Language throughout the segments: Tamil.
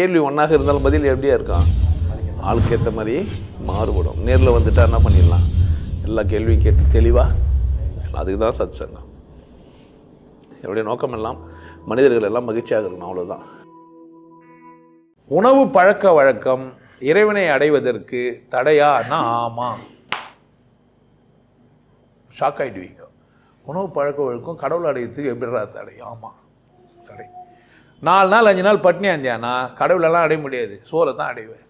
கேள்வி ஒன்றாக இருந்தாலும் பதில் எப்படியா இருக்கான் ஆளுக்கு ஏற்ற மாதிரி மாறுபடும். நேரில் வந்துட்டா என்ன பண்ணிடலாம்? எல்லா கேள்வியும் கேட்டு தெளிவாக அதுக்கு தான் சத் சங்கம் என்னுடைய நோக்கம் எல்லாம் மனிதர்கள் எல்லாம் மகிழ்ச்சியாக இருக்கணும் அவ்வளோதான் உணவு பழக்க வழக்கம் இறைவனை அடைவதற்கு தடையானா ஆமாம் ஷாக் ஆகிடுவீங்க உணவு பழக்க வழக்கம் கடவுள் அடையத்துக்கு எப்படிடா தடை? ஆமாம் தடை. நாலு நாள் அஞ்சு நாள் பட்னி அஞ்சானா. கடவுளெல்லாம் அடைய முடியாது. சோறை தான் அடைவேன்.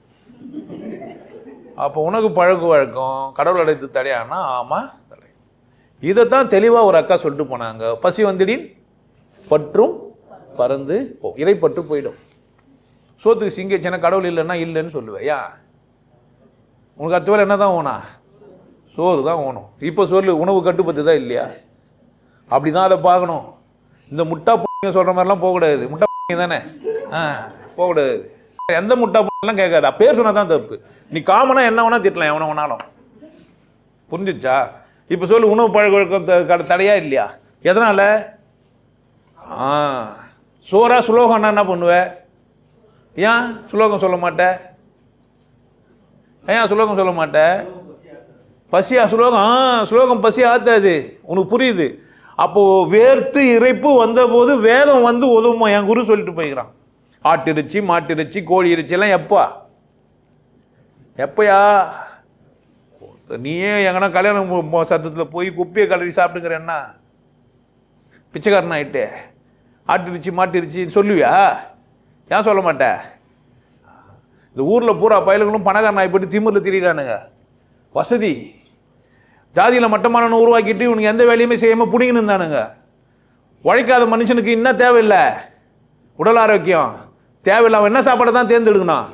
அப்போ உனக்கு பழக்க வழக்கம் கடவுள் அடைத்து தடையானா? ஆமாம் தடை. இதைத்தான் தெளிவாக ஒரு அக்கா சொல்லிட்டு போனாங்க. பசி வந்துடின்? பற்றும் பறந்து போ. இறைப்பற்று போயிடும். சோத்துக்கு சிங்கிச்சனா கடவுள் இல்லைன்னா இல்லைன்னு சொல்லுவேன். யா? உனக்கு அத்து வேலை என்ன தான் ஓனா? சோறு தான் ஓணும். இப்போ சொல்லு உணவு கட்டுப்பட்டு தான் இல்லையா? அப்படி தான் அதை பார்க்கணும். இந்த முட்டா சொல்கிற மாதிரிலாம் போகக்கூடாது. முட்டா தானே ஆ போகக்கூடாது. எந்த முட்டா பிள்ளைலாம் கேட்காது. பேர் சொன்னால் தான் தப்பு. நீ காமனாக என்ன வேணால் திட்டலாம் எவனை வேணாலும். புரிஞ்சிச்சா? இப்போ சொல்லு உணவு பழக்கம் வழக்கம் தடையா இல்லையா? எதனால்? ஆ சோறா சுலோகம்னா என்ன பண்ணுவ? ஏன் சுலோகம் சொல்ல மாட்ட? ஏன் சுலோகம் சொல்ல மாட்ட? பசியா? சுலோகம் ஆ சுலோகம் பசி ஆத்தாது. உனக்கு புரியுது. அப்போது வேர்த்து இறைப்பு வந்தபோது வேதம் வந்து உதவுமா என் குரு சொல்லிட்டு போய்கிறான் ஆட்டிறைச்சி மாட்டிறைச்சி கோழி இறைச்சிலாம் எப்போ? எப்பா எப்பயா? நீயே எங்கன்னா கல்யாணம் சத்தத்தில் போய் குப்பியை கலரி சாப்பிட்டுங்கிற என்ன? பிச்சைக்காரன் ஆகிட்டு ஆட்டிருச்சு மாட்டிருச்சின்னு சொல்லுவியா? ஏன் சொல்ல மாட்ட? இந்த ஊரில் பூரா பயலுங்களும் பணக்காரன் ஆகிப்பட்டு திமுறில் திரியிறானுங்க. வசதி. ஜாதியில் மட்டமான உருவாக்கிட்டு இவனுக்கு எந்த வேலையுமே செய்யாமல் பிடிங்கன்னு இருந்தானுங்க. உழைக்காத மனுஷனுக்கு என்ன தேவையில்லை. உடல் ஆரோக்கியம். தேவையில்லை அவன் என்ன சாப்பாடை தான் தேர்ந்தெடுக்கணும்?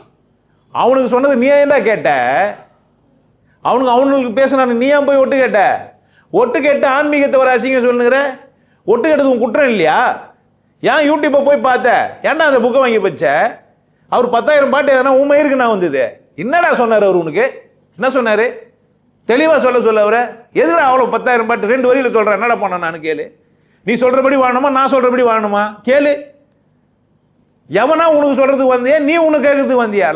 அவனுக்கு சொன்னது நீ ஏன்டா கேட்ட? அவனுக்கு அவனுக்கு பேசினானு நீ ஏன் போய் ஒட்டு கேட்ட? ஒட்டு கேட்டு ஆன்மீகத்தை ஒரு அசிங்கம் சொல்லுங்கிற? ஒட்டு கேட்டது உன் குற்றம் இல்லையா? ஏன் யூடியூப்பை போய் பார்த்த? ஏன்டா அந்த புக்கை வாங்கி வச்ச? அவர் பத்தாயிரம் பாட்டு எதனா உன் மயிருக்கு வந்தது? என்னடா சொன்னார் அவர் உனக்கு? என்ன சொன்னார்? தெளிவாக சொல்ல சொல்ல அவரை எதுனா அவ்வளோ பத்தாயிரம் பாட்டு? ரெண்டு வரியில் சொல்கிறேன் என்னடா பண்ண நான்? கேளு. நீ சொல்கிறபடி வாழணுமா? நான் சொல்கிறபடி வாழணுமா? கேளு. எவனா உனக்கு சொல்கிறதுக்கு வந்தியா? நீ உனக்கு கேட்கறதுக்கு வந்தியா?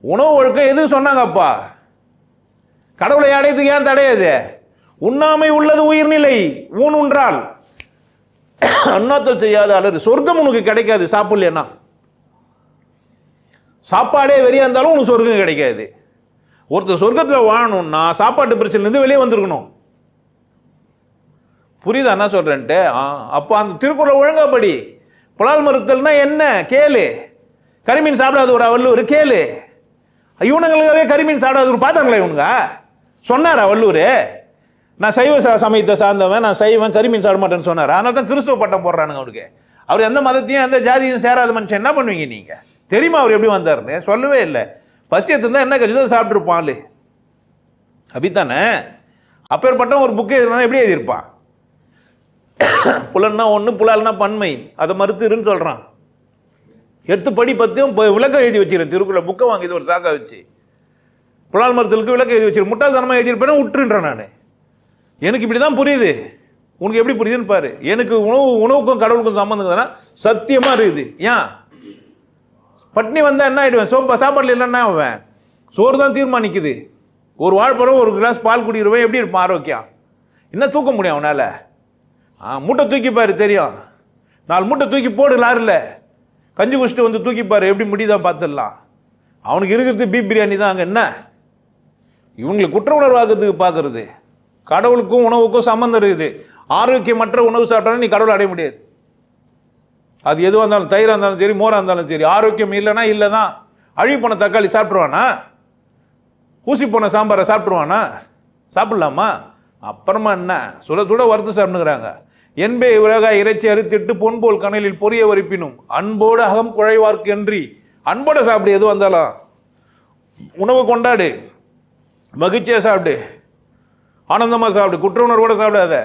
உணவு ஒழுக்கம் எது சொன்னாங்கப்பா? கடவுளை அடையத்துக்கு ஏன் தடையாது உண்ணாமை உள்ளது உயிர்நிலை ஊன் உன்றால். அண்ணாத்தல் செய்யாத அலறு. சொர்க்கம் உனக்கு கிடைக்காது சாப்பிடலன்னா. சாப்பாடே வெறியா இருந்தாலும் உனக்கு சொர்க்கம் கிடைக்காது. ஒருத்தர் சொர்க்கத்தில் வாழணும்னா சாப்பாட்டு பிரச்சனைலேருந்து வெளியே வந்திருக்கணும். புரியுதா என்ன சொல்கிறேன்ட்டு ஆ அப்போ அந்த திருக்குறள் ஒழுங்கா படி புலால் மறுத்தல்னா என்ன? கேளு. கரிமீன் சாப்பிடாத ஒரு வள்ளுவர் கேளு. இவனுங்களுக்காகவே கரிமீன் சாப்பிடாத ஒரு பார்த்தாங்களா இவனுங்க? சொன்னாரா வல்லூர் நான் சைவ ச- சமயத்தை சார்ந்தவன் நான் சைவன் கரிமீன் சாப்பிட மாட்டேன்னு சொன்னார். அதனால தான் கிறிஸ்துவ பட்டம் போடுறானுங்க அவருக்கு அவர் எந்த மதத்தையும் எந்த ஜாதியும் சேராத மனுஷன் என்ன பண்ணுவீங்க நீங்கள் தெரியுமா அவர் எப்படி வந்தாருன்னு? சொல்லவே இல்லை. பசி எடுத்திருந்தா என்ன கட்சி சாப்பிட்ருப்பான் ஆளு அப்படித்தானே அப்பேற்பட்ட ஒரு புக்கே எழுதுனா எப்படி எழுதியிருப்பான் புலன்னா ஒன்று புலால்னா பன்மை. அதை மறுத்துருன்னு சொல்கிறான் எட்டு படி பற்றியும் விளக்கம் எழுதி வச்சிருக்கேன் திருக்குறள் புக்கை வாங்கி ஒரு சாக்கா வச்சு. புலால் மருத்துவருக்கு விளக்கம் எழுதி வச்சிரு. முட்டாள்தனமாக எழுதியிருப்பேன் விட்டுருன்றேன் நான். எனக்கு இப்படி தான் புரியுது. உனக்கு எப்படி புரியுதுன்னு பாரு. எனக்கு உணவு உணவுக்கும் கடவுளுக்கும் சம்மந்தம் தானே சத்தியமாக இருக்குது. ஏன்? பட்னி வந்தால் என்ன ஆகிடுவேன் சோப்பா சாப்பாடு இல்லைன்னா அவன் சோறு தான் தீர்மானிக்குது. ஒரு வாழைப்பழம் ஒரு கிளாஸ் பால் குடிக்கிறவன் எப்படி இருப்பான் ஆரோக்கியம்? என்ன தூக்க முடியும் அவனால்? ஆ மூட்டை தூக்கிப்பார் தெரியும். நாலு மூட்டை தூக்கி போடு லாரில். கஞ்சி குடிச்சிட்டு வந்து தூக்கிப்பார் எப்படி முடியுதான் பார்த்துடலாம் அவனுக்கு இருக்கிறது பீப் பிரியாணி தான் அங்கே. என்ன? இவங்களை குற்ற உணர்வாக்குறதுக்கு பார்க்குறது கடவுளுக்கும் உணவுக்கும் சம்மந்தம் இருக்குது. ஆரோக்கியமற்ற உணவு சாப்பிட்டாலும் நீ கடவுளை அடைய முடியாது. அது எதுவாக இருந்தாலும் தயிராக இருந்தாலும் சரி மோராக இருந்தாலும் சரி ஆரோக்கியம் இல்லைனா இல்லை தான் அழி போன தக்காளி சாப்பிட்ருவானா ஊசி போன சாம்பாரை சாப்பிட்ருவானா சாப்பிட்லாமா? அப்புறமா என்ன? சுட சுட வறுத்து சாப்பிட்டுக்கிறாங்க என்பே உலகாய் இறைச்சி அறுத்திட்டு பொன்போல் கனலில் பொரிய வரிப்பினும் அன்போடு அகம் குழைவார்க்கென்றி அன்போட சாப்பிடு எது வந்தாலும். உணவு கொண்டாடு. மகிழ்ச்சியாக சாப்பிடு. ஆனந்தமாக சாப்பிடு. குற்ற உணர்வோடு சாப்பிடாத.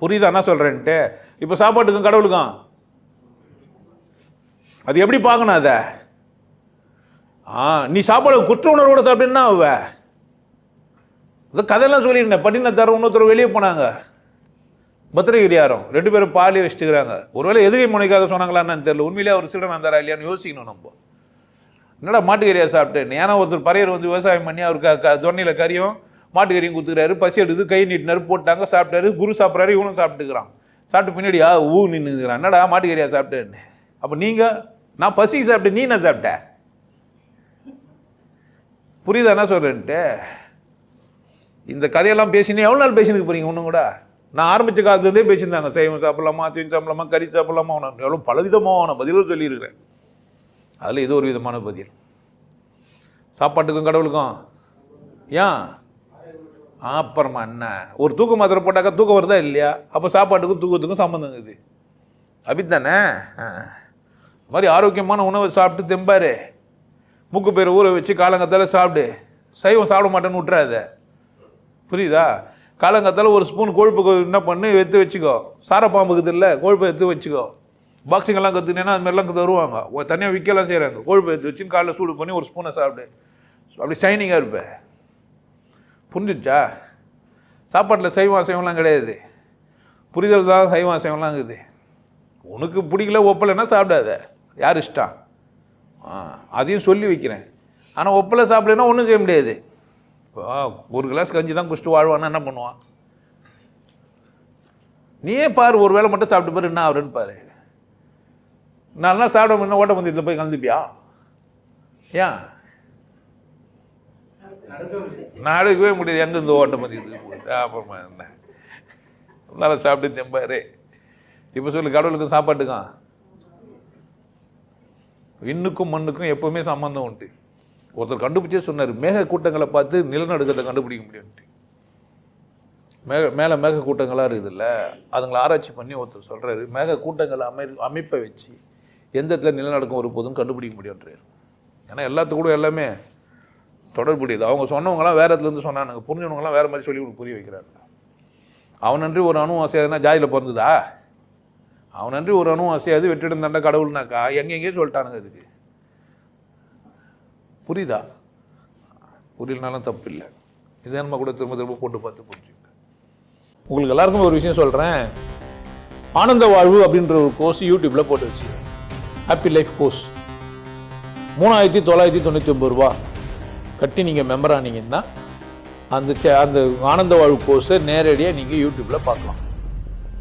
புரியுதா? என்ன சொல்கிறேன்ட்டு இப்போ சாப்பாட்டுக்கும் கடவுளுக்கும் அது எப்படி பார்க்கணும் அதை? ஆ நீ சாப்பாடு குற்ற உணர்வோட சாப்பிட்டேன்னா அவ இந்த கதையெல்லாம் சொல்லியிருந்தேன். பட்டினத்தார் இன்னொருத்தர் வெளியே போனாங்க. பத்திரகிரி யாரும்? ரெண்டு பேரும் பாலி வச்சுட்டுக்கிறாங்க. ஒருவேளை எதுகை முனைக்காக சொன்னாங்களான்னு தெரியல. உண்மையிலே அவர் சில்லறை வந்தாரா இல்லையான்னு யோசிக்கணும் நம்ம. என்னடா மாட்டுக்கறியா சாப்பிட்டேன். ஏன்னா ஒருத்தர் பறையர் வந்து விவசாயம் பண்ணி அவர் க தொன்னையில் கறியும் மாட்டுக்கறியும் கொடுத்துக்கிறாரு. பசி எடுத்து கை நீட்டினாரு போட்டாங்க சாப்பிட்டாரு. குரு சாப்பிட்றாரு இவனும் சாப்பிட்டுக்கிறான். சாப்பிட்டு பின்னாடி ஆ ஊ நின்றுக்கிறான் என்னடா மாட்டுக்கறியா சாப்பிட்டேன்னு. அப்போ நீங்கள் நான் பசி சாப்பிட்டேன் நீ என்ன சாப்பிட்ட? புரியுதா என்ன சொல்கிறேன்ட்டு இந்த கதையெல்லாம் பேசினே எவ்வளோ நாள் பேசினுக்கு போறீங்க ஒன்றும் கூட? நான் ஆரம்பித்த காலத்துலேருந்தே பேசியிருந்தாங்க. சைவம் சாப்பிட்லாமா அசைவம் சாப்பிட்லாமா கறி சாப்பிட்லாமா உனக்கு எவ்வளோ பலவிதமான பதிலும் சொல்லியிருக்கிறேன். அதில் இது ஒரு விதமான பதில். சாப்பாட்டுக்கும் கடவுளுக்கும். ஏன்? அப்புறமா என்ன? ஒரு தூக்க மாத்திரை போட்டாக்கா தூக்கம் வருதா இல்லையா? அப்போ சாப்பாட்டுக்கும் தூக்கத்துக்கும் சம்மந்தம் இருக்குது. அப்படித்தானே ஆ. இது மாதிரி ஆரோக்கியமான உணவை சாப்பிட்டு தெம்பாரு. மூக்கு பேர் ஊற வச்சு காலங்கத்தால் சாப்பிடு. சைவம் சாப்பிட மாட்டேன்னு விட்டுறாத புரியுதா? காலங்காத்தால ஒரு ஸ்பூன் கொழுப்பு என்ன பண்ணு எடுத்து வச்சுக்கோ. சாரப்பாம்புக்கு இல்லை கொழுப்பை எடுத்து வச்சுக்கோ. பாக்ஸிங் எல்லாம் கற்றுக்கினேன்னா அது மாதிரிலாம் தருவாங்க. தனியாக விற்கலாம் செய்கிறாங்க கொழுப்பு எடுத்து வச்சு காலைல சூடு பண்ணி ஒரு ஸ்பூனை சாப்பிடு. அப்படி ஷைனிங்காக இருப்பேன் புரிஞ்சிச்சா? சாப்பாட்டில் சைவம் அசைவம்லாம் கிடையாது. புரிதல் தான் சைவம் அசைவம்லாம் இருக்குது. உனக்கு பிடிக்கல ஒப்பலைன்னா சாப்பிடாத. யார் இஷ்டம் ஆ அதையும் சொல்லி வைக்கிறேன். ஆனால் ஒப்பில் சாப்பிடலைன்னா ஒன்றும் செய்ய முடியாது. இப்போ ஒரு கிளாஸ் கஞ்சி தான் குடிச்சிட்டு வாழ்வான்னு என்ன பண்ணுவான்? நீயே பாரு ஒரு வேளை மட்டும் சாப்பிட்டு பாரு என்ன ஆகுறன்னு பாரு. நாலு நாள் சாப்பிட முடியும் ஓட்ட பந்தயத்தில் போய் கலந்துப்பியா? ஏன்? நடக்கவே முடியாது. எங்க இந்த ஓட்ட பந்தயத்துக்கு போகுது? அப்புறமா என்ன? நல்லா சாப்பிட்டு தெம்பாரு. இப்போ சொல்லு கடவுளுக்கும் சாப்பாட்டுக்கும் விண்ணுக்கும் மண்ணுக்கும் எப்பவுமே சம்பந்தம் உண்டு. ஒருத்தர் கண்டுபிடிச்சே சொன்னார் மேக கூட்டங்களை பார்த்து நிலநடுக்கத்தை கண்டுபிடிக்க முடியும்ட்டு மேக மேலே மேக கூட்டங்களாக இருக்குதுல்ல அதுங்களை ஆராய்ச்சி பண்ணி ஒருத்தர் சொல்கிறாரு மேக கூட்டங்களை அமை அமைப்பை வச்சு எந்த இடத்துல நிலநடுக்கம் வரும்போதும் கண்டுபிடிக்க முடியும்ன்றார். ஏன்னா எல்லாத்து கூட எல்லாமே தொடர்புடையது. அவங்க சொன்னவங்களாம் வேற இடத்துலேருந்து சொன்னானுங்க புரிஞ்சவங்களாம் வேறு மாதிரி சொல்லி கொடுத்து புரிய வைக்கிறாங்க அவனன்றி ஒரு அனுபவம் சேதனா ஜாதியில் பிறந்ததா? அவனன்றி ஒரு அணு அசையாது வெற்றிடம் தண்ட கடவுள்னாக்கா எங்கெங்கேயோ சொல்லிட்டானுங்க இதுக்கு. புரியுதா? புரியலனாலும் தப்பு இல்லை இதே நம்ம கூட திரும்ப திரும்ப போட்டு பார்த்து புரிஞ்சுக்க உங்களுக்கு எல்லாருக்கும் ஒரு விஷயம் சொல்கிறேன் ஆனந்த வாழ்வு அப்படின்ற ஒரு கோர்ஸ் யூடியூப்பில் போட்டு வச்சு ஹாப்பி லைஃப் கோர்ஸ் மூணாயிரத்தி தொள்ளாயிரத்தி தொண்ணூற்றி ஒம்பது ரூபா கட்டி நீங்கள் மெம்பர் ஆனீங்கன்னா அந்த சே- அந்த ஆனந்த வாழ்வு கோர்ஸை நேரடியாக நீங்கள் யூடியூப்பில் பார்க்கலாம்.